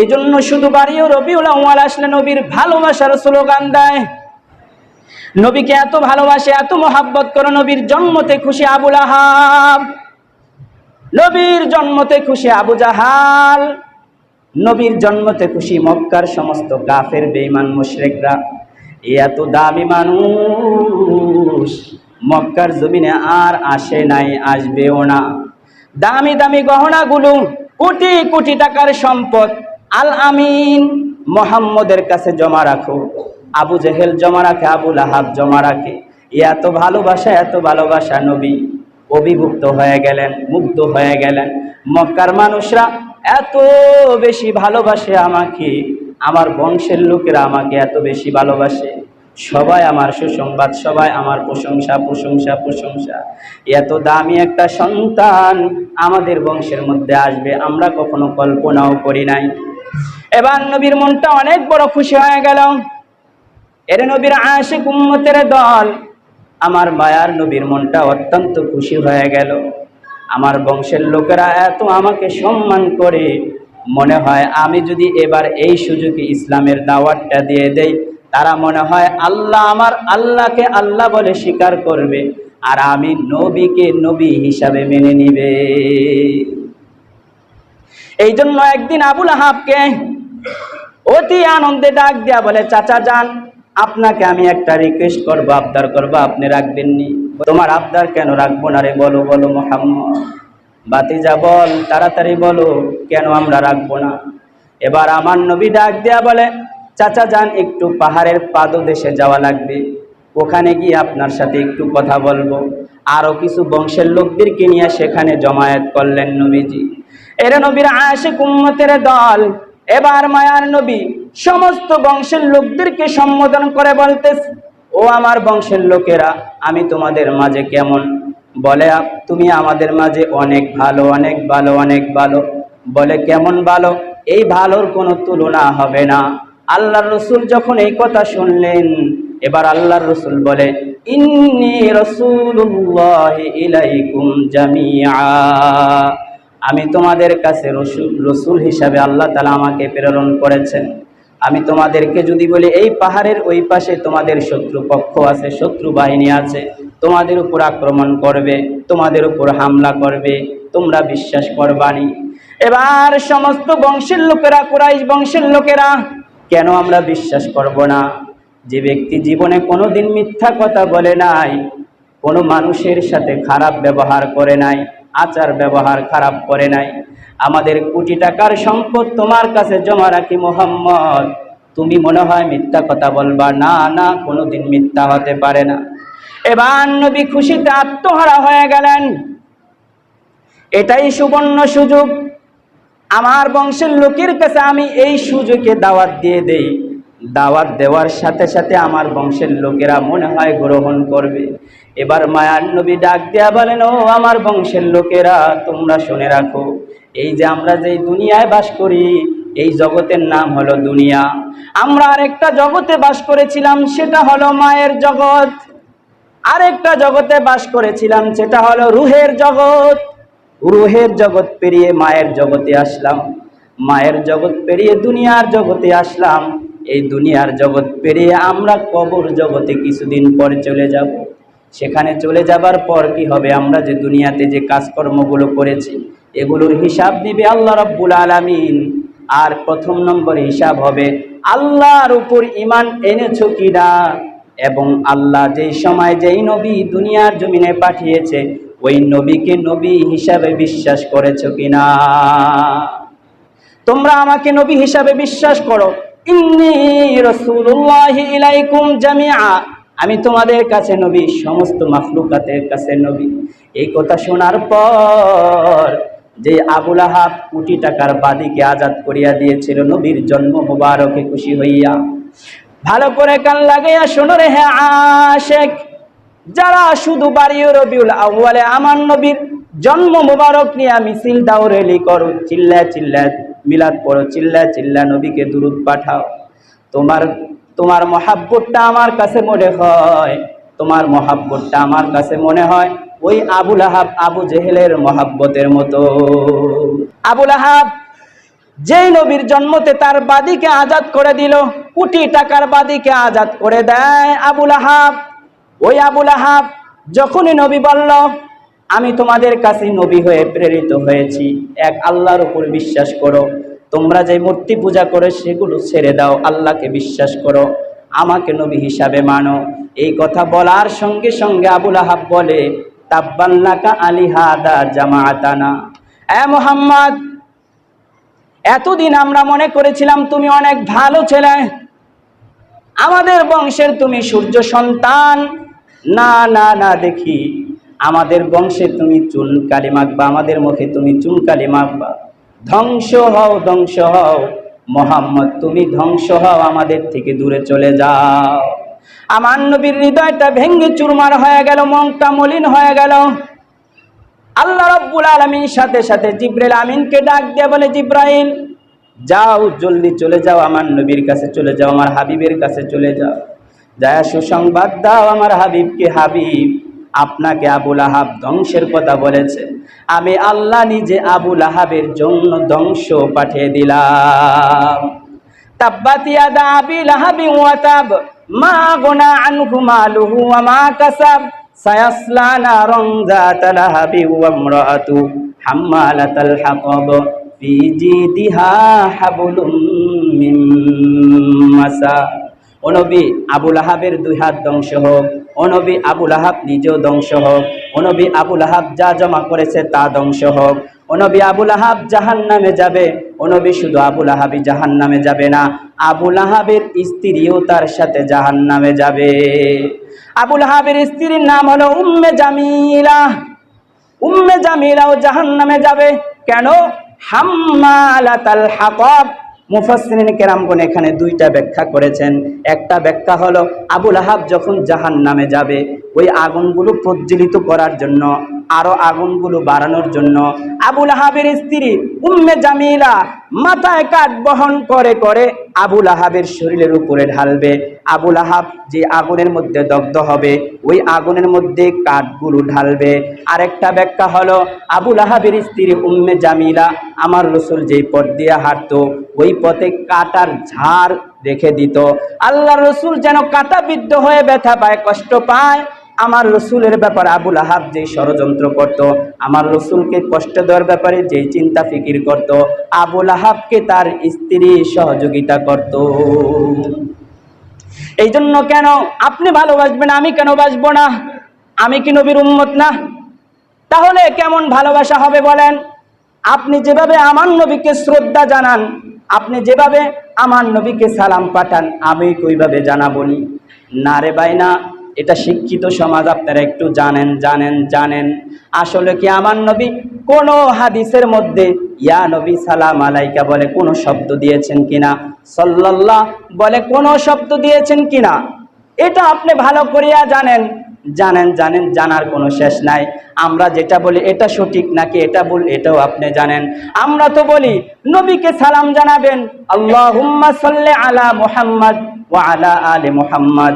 এই জন্য শুধু বাড়িও রবিউল আউয়াল আসলে নবীর ভালোবাসার স্লোগান দেয়। নবীকে এত ভালোবাসে, এত মোহাব্বত করে নবীর জন্মতে খুশি আবুল আহাব নবীর জন্মতে খুশি আবু জাহাল। নবীর জন্মতে খুশি মক্কার সমস্ত গাফের, বেঈমান মুশরিকরা। এত দামি মানুষ, মক্কার জমিনে আর আসে নাই, আসবেও না। দামি দামি গহনাগুলো কোটি কোটি টাকার সম্পদ। আল আমিন মোহাম্মদের কাছে জমা রাখো। আবু জেহেল জমা রাখে আবুল আহাব জমা রাখে। এত ভালোবাসা এত ভালোবাসা নবী। অভিভুক্ত হয়ে গেলেন, মুগ্ধ হয়ে গেলেন। মক্কার মানুষরা এত বেশি ভালোবাসে আমাকে। আমার বংশের লোকেরা আমাকে এত বেশি ভালোবাসে। সবাই আমার সুসংবাদ, সবাই আমার প্রশংসা প্রশংসা প্রশংসা। এত দামি একটা সন্তান আমাদের বংশের মধ্যে আসবে, আমরা কখনো কল্পনাও করি নাই। এবার নবীর মনটা অনেক বড় খুশি হয়ে গেল। এর নবীর আশিক উম্মতের দল, আমার মায়ার নবীর মনটা অত্যন্ত খুশি হয়ে গেল। আমার বংশের লোকেরা এত আমাকে সম্মান করে। মনে হয় আমি যদি এবার এই সুযোগে ইসলামের দাওয়াতটা দিয়ে দেই, তারা মনে হয় আল্লাহ আমার আল্লাহকে আল্লাহ বলে স্বীকার করবে। আর আমি নবীকে নবী হিসাবে মেনে নিবে। এই জন্য একদিন আবুল আহাবকে অতি আনন্দে ডাক দেয়া বলে, চাচা যান, আপনাকে আমি একটা রিকোয়েস্ট করব, আবদার করব, আপনি রাখবেননি। তোমার আবদার কেন রাখব না রে? বলো বলো মোহাম্মদ। বাতিজা, বল, তাড়াতাড়ি বলো, কেন আমরা রাখব না? এবার আমার নবী ডাক দেয়া বলে, চাচা যান, একটু পাহাড়ের পাদদেশে যাওয়া লাগবে। ওখানে গিয়ে আপনার সাথে একটু কথা বলব। আরও কিছু বংশের লোকদেরকে নিয়ে সেখানে জমায়েত করলেন নবীজি। এর নবীর আশে কুম্মতের দল। এবার মায়ার নবী সমস্ত বংশের লোকদেরকে সম্বোধন করে বলতে ও আমার বংশের লোকেরা, আমি তোমাদের মাঝে কেমন? বলে, তুমি আমাদের মাঝে অনেক ভালো অনেক ভালো অনেক ভালো। বলে, কেমন ভালো? এই ভালোর কোনো তুলনা হবে না। আল্লাহর রসুল যখন এই কথা শুনলেন, এবার আল্লাহর রসুল বলে, ইন্নি রসুল্লাহ ইলাইকুম জামিয়া আমি তোমাদের কাছে রসুল রসুল হিসাবে আল্লাহ তালা আমাকে প্রেরণ করেছেন। আমি তোমাদেরকে যদি বলি, এই পাহাড়ের ওই পাশে তোমাদের শত্রু পক্ষ আছে, শত্রু বাহিনী আছে, তোমাদের উপর আক্রমণ করবে, তোমাদের উপর হামলা করবে, তোমরা বিশ্বাস করবানি। এবার সমস্ত বংশের লোকেরা, কুরাইশ বংশের লোকেরা, কেন আমরা বিশ্বাস করব না? যে ব্যক্তি জীবনে কোনোদিন মিথ্যা কথা বলে নাই, কোনো মানুষের সাথে খারাপ ব্যবহার করে নাই আচার ব্যবহার খারাপ করে নাই। আমাদের কোটি টাকার সম্পদ তোমার কাছে জমা রাখি মোহাম্মদ। তুমি মনে হয় মিথ্যা কথা বলবা। না না, কোনোদিন মিথ্যা হতে পারে না। এবার নবী খুশিতে আত্মহারা হয়ে গেলেন। এটাই সুবর্ণ সুযোগ। আমার বংশের লোকের কাছে আমি এই সুযোগে দাওয়াত দিয়ে দেই। দাওয়াত দেওয়ার সাথে সাথে আমার বংশের লোকেরা মনে হয় গ্রহণ করবে। এবার মায়ার নবী ডাক দেয়া বলেন, ও আমার বংশের লোকেরা, তোমরা শুনে রাখো, এই যে আমরা যেই দুনিয়ায় বাস করি, এই জগতের নাম হলো দুনিয়া। আমরা আরেকটা জগতে বাস করেছিলাম, সেটা হলো মায়ের জগৎ। আরেকটা জগতে বাস করেছিলাম, সেটা হলো রুহের জগৎ। রুহের জগৎ পেরিয়ে মায়ের জগতে আসলাম। মায়ের জগৎ পেরিয়ে দুনিয়ার জগতে আসলাম। এই দুনিয়ার জগৎ পেরিয়ে আমরা কবর জগতে কিছুদিন পরে চলে যাব। সেখানে চলে যাবার পর কি হবে? আমরা যে দুনিয়াতে যে কাজকর্মগুলো করেছি, এগুলোর হিসাব দিবে আল্লাহ রব্বুল আলামিন। আর প্রথম নম্বর হিসাব হবে, আল্লাহর উপর ইমান এনেছো কিনা? এবং আল্লাহ যেই সময় যেই নবী দুনিয়ার জমিনে পাঠিয়েছে, ওই নবীকে নবী হিসাবে বিশ্বাস করেছ কিনা? তোমরা আমাকে নবী হিসাবে বিশ্বাস করো। ইন্নি রাসূলুল্লাহ ইলাইকুম জামিআ। আমি তোমাদের কাছে নবী, সমস্ত মাখলুকাতের কাছে নবী। এই কথা শোনার পর যে আবুল আহাব কোটি টাকার বাদীকে আজাদ করিয়া দিয়েছিল নবীর জন্ম মুবারকে খুশি হইয়া। ভালো করে কান লাগাইয়া শোনো রে হ্যাঁ আশেক, যারা শুধু বাড়িও রবিউল আউ্বালে আমার নবীর জন্ম মুবারক নিয়ে মিছিল দাও রেলি করো চিল্লা চিল্লা মিলাদ পড়ো চিল্লা চিল্লা নবীকে দুরুদ পাঠাও। তোমার তোমার মহাব্বতটা আমার কাছে মনে হয়। তোমার মহাব্বতটা আমার কাছে মনে হয় ওই আবুল আহাব আবু জেহেলের মহাব্বতের মতো। আবুল আহাব যেই নবীর জন্মতে তার বাদীকে আজাদ করে দিল, কোটি টাকার বাদীকে আজাদ করে দেয় আবুল আহাব ওই আবুল আহাব যখনই নবী বলল, আমি তোমাদের কাছে নবী হয়ে প্রেরিত হয়েছি, এক আল্লাহর উপর বিশ্বাস করো তোমরা যে মূর্তি পূজা করে সেগুলো ছেড়ে দাও, আল্লাহকে বিশ্বাস করো, আমাকে নবী হিসাবে মানো। এই কথা বলার সঙ্গে সঙ্গে আবুল আহাব বলে তাব্বাল্লাকা আলী হাদা জামাতানা এ মোহাম্মদ, এতদিন আমরা মনে করেছিলাম তুমি অনেক ভালো ছেলে। আমাদের বংশের তুমি সূর্য সন্তান। না না না, দেখি। আমাদের বংশে তুমি চুন কালি মাখবা, আমাদের মুখে তুমি চুন কালি মাখবা। ধ্বংস হও ধ্বংস হও। মোহাম্মদ, তুমি ধ্বংস হও, আমাদের থেকে দূরে চলে যাও। আমার নবীর হৃদয়টা ভেঙ্গে চুরমার হয়ে গেল, মনটা মলিন হয়ে গেল। আল্লাহ রব্বুল আলমীর সাথে সাথে জিব্রাইল আমিনকে ডাক দিয়ে বলে, জিব্রাইল, যাও, জলদি চলে যাও, আমার নবীর কাছে চলে যাও, আমার হাবিবের কাছে চলে যাও। যায় সুসংবাদ দাও আমার হাবিবকে, হাবিব। আপনাকে আবুল আহাব ধ্বংসের কথা বলেছে। আমি আল্লাহ নিজে আবুল আহাবের জন্য ধ্বংস পাঠিয়ে দিলাম। তাব্বাত ইয়াদা আবি লাহাবি ওয়া তাব, মা কাসাব মাসা। ও নবী আবুল আহাবের দুই হাত ধ্বংস হোক। অনবী আবুল আহাব নিজেও ধ্বংস হোক। অনবী আবুল আহাব যা জমা করেছে তা ধ্বংস হোক। অনবী আবুল আহাব জাহান নামে যাবে। অনবী শুধু আবুল আহাবই জাহান নামে যাবে না আবুল আহাবের স্ত্রীও তার সাথে জাহান নামে যাবে। আবুল আহাবের স্ত্রীর নাম হলো উম্মে জামিলা। উম্মে জামিলাও জাহান নামে যাবে। কেন? হাম্মালাতাল হাতাব। মুফাসসিরিন কেরামগণ এখানে দুইটা ব্যাখ্যা করেছেন। একটা ব্যাখ্যা হলো আবুল আহাব যখন জাহান নামে যাবে, ওই আগুনগুলো প্রজ্বলিত করার জন্য আরও আগুনগুলো বাড়ানোর জন্য আবুল আহাবের স্ত্রী উম্মে জামিলা মাথায় কাঠ বহন করে করে আবুল আহাবের শরীরের উপরে ঢালবে। আবুল আহাব যে আগুনের মধ্যে দগ্ধ হবে, ওই আগুনের মধ্যে কাঠগুলো ঢালবে। আরেকটা ব্যাখ্যা হলো, আবুল আহাবের স্ত্রী উম্মে জামিলা, আমার রসুল যেই পথ দিয়ে হাঁটতো, ওই পথে কাটার ঝাড় রেখে দিত। আল্লাহ রসুল যেন কাটাবিদ্ধ হয়ে ব্যথা পায়, কষ্ট পায় আমার রসুলের ব্যাপারে আবুল আহাব যেই ষড়যন্ত্র করত, আমার রসুলকে কষ্ট দেওয়ার ব্যাপারে যেই চিন্তা ফিকির করত, আবুল আহাবকে তার স্ত্রী সহযোগিতা করত। এই জন্য কেন আপনি ভালোবাসবেন, আমি কেন বাসবো না? আমি কি নবীর উম্মত না? তাহলে কেমন ভালোবাসা হবে বলেন? আপনি যেভাবে আমার নবীকে শ্রদ্ধা জানান, আপনি যেভাবে আমার নবীকে সালাম পাঠান, আমি কইভাবে জানাবনি না? রে ভাই না এটা শিক্ষিত সমাজ, আপনারা একটু জানেন জানেন জানেন। আসলে কি আমার নবী কোন হাদিসের মধ্যে, ইয়া নবী সালাম আলাইকা বলে কোন শব্দ দিয়েছেন কিনা, সাল্লাল্লাহ বলে কোন শব্দ দিয়েছেন কিনা, এটা আপনি ভালো করিয়া জানেন। জানেন জানেন, জানার কোনো শেষ নাই। আমরা যেটা বলি এটা সঠিক নাকি এটা বল এটাও আপনি জানেন। আমরা তো বলি নবীকে সালাম জানাবেন, আল্লাহুম্মা সাল্লি আলা মুহাম্মদ ওয়া আলা আলে মুহাম্মদ।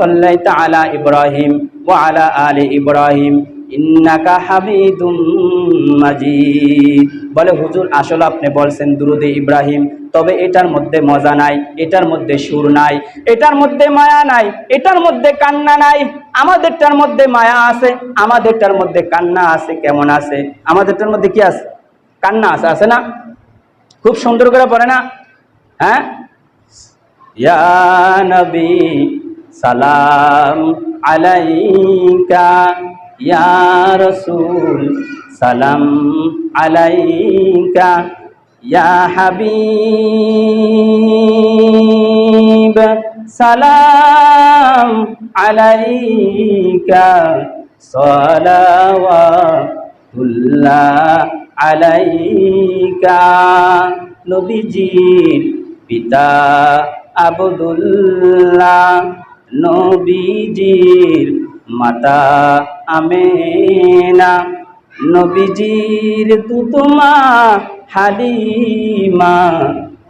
সাল্লাইতা আলা ইব্রাহিম ওয়া আলা আলি ইব্রাহিম, ইন্নাকা হামিদুম মাজিদ। বলে, হুজুর, আসলে আপনি বলছেন দুরুদে ইব্রাহিম, তবে এটার মধ্যে মজা নাই, এটার মধ্যে সুর নাই, এটার মধ্যে মায়া নাই, এটার মধ্যে কান্না নাই, আমাদেরটার মধ্যে মায়া আছে, আমাদেরটার মধ্যে কান্না আছে, কেমন আছে, আমাদেরটার মধ্যে কি আছে, কান্না আছে আছে না? খুব সুন্দর করে পড়ে না? হ্যাঁ? ইয়া নবী সালাম আলাইকা, ইয়া রসুল, সালাম আলাইকা, ইয়া হাবিব, সালাম আলাইকা, সালাওয়াতুল্লাহ আলাইকা। নবীজির পিতা আবদুল্লাহ। নবীজির মাতা আমেনা। নবীজির তুতুমা হালিমা।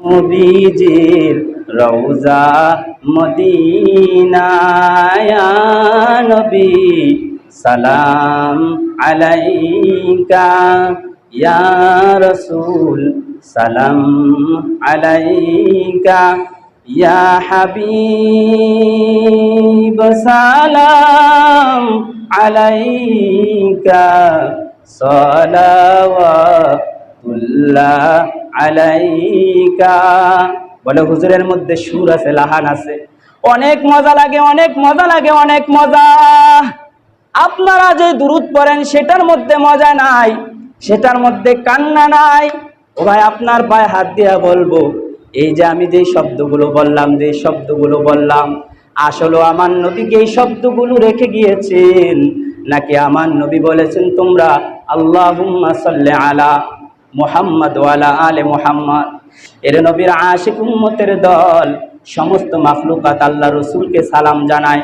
নবীজির রৌজা মদিনায়া। নবী সালাম আলাইকা। ইয়া রসুল সালাম আলাইকা। ইয়া হাবিব সালাম আলাইকা সালাওয়াতুল্লাহ আলাইকা। বলে হুজুরের মধ্যে সুর আছে, লাহান আছে। অনেক মজা লাগে, অনেক মজা লাগে, অনেক মজা। আপনারা যে দুরুদ পড়েন, সেটার মধ্যে মজা নাই, সেটার মধ্যে কান্না নাই। ও ভাই, আপনার পায়ে হাত দিয়া বলব এই যে আমি যে শব্দগুলো বললাম যে শব্দগুলো বললাম, আসলে আমার নবীকে এই শব্দগুলো রেখে গিয়েছেন। নাকি আমার নবী বলেছেন, তোমরা আল্লাহ আলা মোহাম্মদ ওয়ালা আলে মোহাম্মদ। এর নবীর আশিক উম্মতের দল, সমস্ত মাফলুকাত আল্লাহ রসুলকে সালাম জানায়।